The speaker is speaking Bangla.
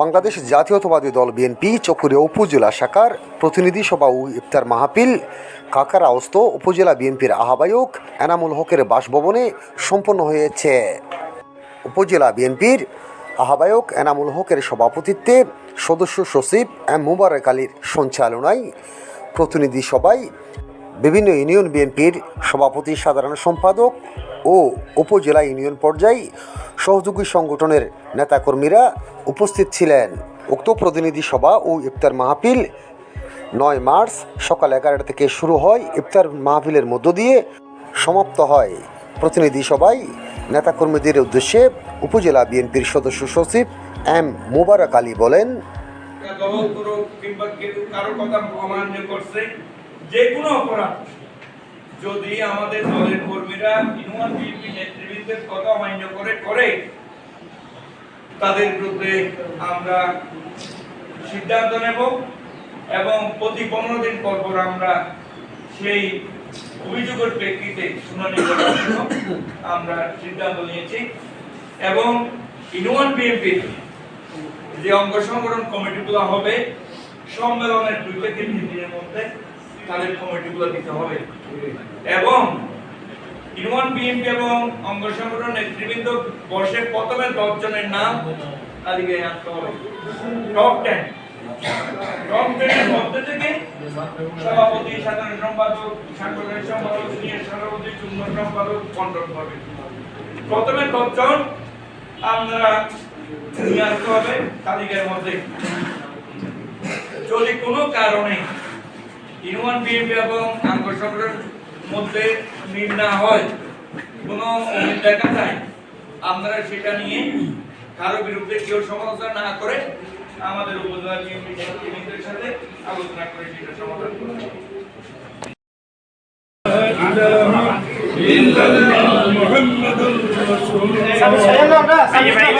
বাংলাদেশ জাতীয়তাবাদী দল বিএনপি চকুরিয়া উপজেলা শাখার প্রতিনিধি সভা ও ইফতার মাহফিল কাকার আউস্ত উপজেলা বিএনপির আহ্বায়ক এনামুল হকের বাসভবনে সম্পন্ন হয়েছে। উপজেলা বিএনপির আহ্বায়ক এনামুল হকের সভাপতিত্বে সদস্য সচিব এম মুবারক আলীর সঞ্চালনায় প্রতিনিধি সভায় বিভিন্ন ইউনিয়ন বিএনপির সভাপতি, সাধারণ সম্পাদক ও উপজেলা ইউনিয়ন পর্যায়ে সহযোগী সংগঠনের নেতাকর্মীরা উপস্থিত ছিলেন। উক্ত প্রতিনিধি সভা ও ইফতার মাহফিল নয় মার্চ সকাল এগারোটা থেকে শুরু হয়। ইফতার মাহফিলের মধ্য দিয়ে সমাপ্ত হয়। প্রতিনিধি সভায় নেতাকর্মীদের উদ্দেশ্যে উপজেলা বিএনপির সদস্য সচিব এম মুবারক আলী বলেন কথা অমান্য করছে যে কোনো অপরাধ যদি আমাদের দলের কর্মীরা ইনুয়ান বিএনপি নেতৃবৃন্দের কথা অমান্য করে করে, তাদের বিরুদ্ধে আমরা সিদ্ধান্ত নেব এবং প্রতি পনেরো দিন পর পর আমরা সেই অভিযোগের প্রেক্ষিতে শুনানি করার জন্য আমরা সিদ্ধান্ত নিয়েছি এবং ইনুয়ান বিএনপির যে অঙ্গ সংগঠন কমিটিগুলো হবে, সম্মেলনের দুই থেকে তিন দিনের মধ্যে তাদের কমিটিগুলো দিতে হবে। এবং ইউনিয়ন বিএনপি এবং অঙ্গ সংগঠন নেতৃবৃন্দ বসে প্রথমে দশ জনের নাম তালিকায় আনতে হবে। টপ টেন দশজন আপনারা হবে তালিকার মধ্যে। যদি কোনো কারণে ইউনিয়ন বিএনপি এবং আঙ্গ সংগঠনের মধ্যে মিল না হয় কোনো অমিল দেখা যায় আপনারা সেটা নিয়ে কারো বিরুদ্ধে কেউ সমালোচনা না করে আমাদের উপজেলা বিএনপি নেতৃবৃন্দের সাথে আলোচনা করে সেটা সমাধান করতে হবে محمد رسول الله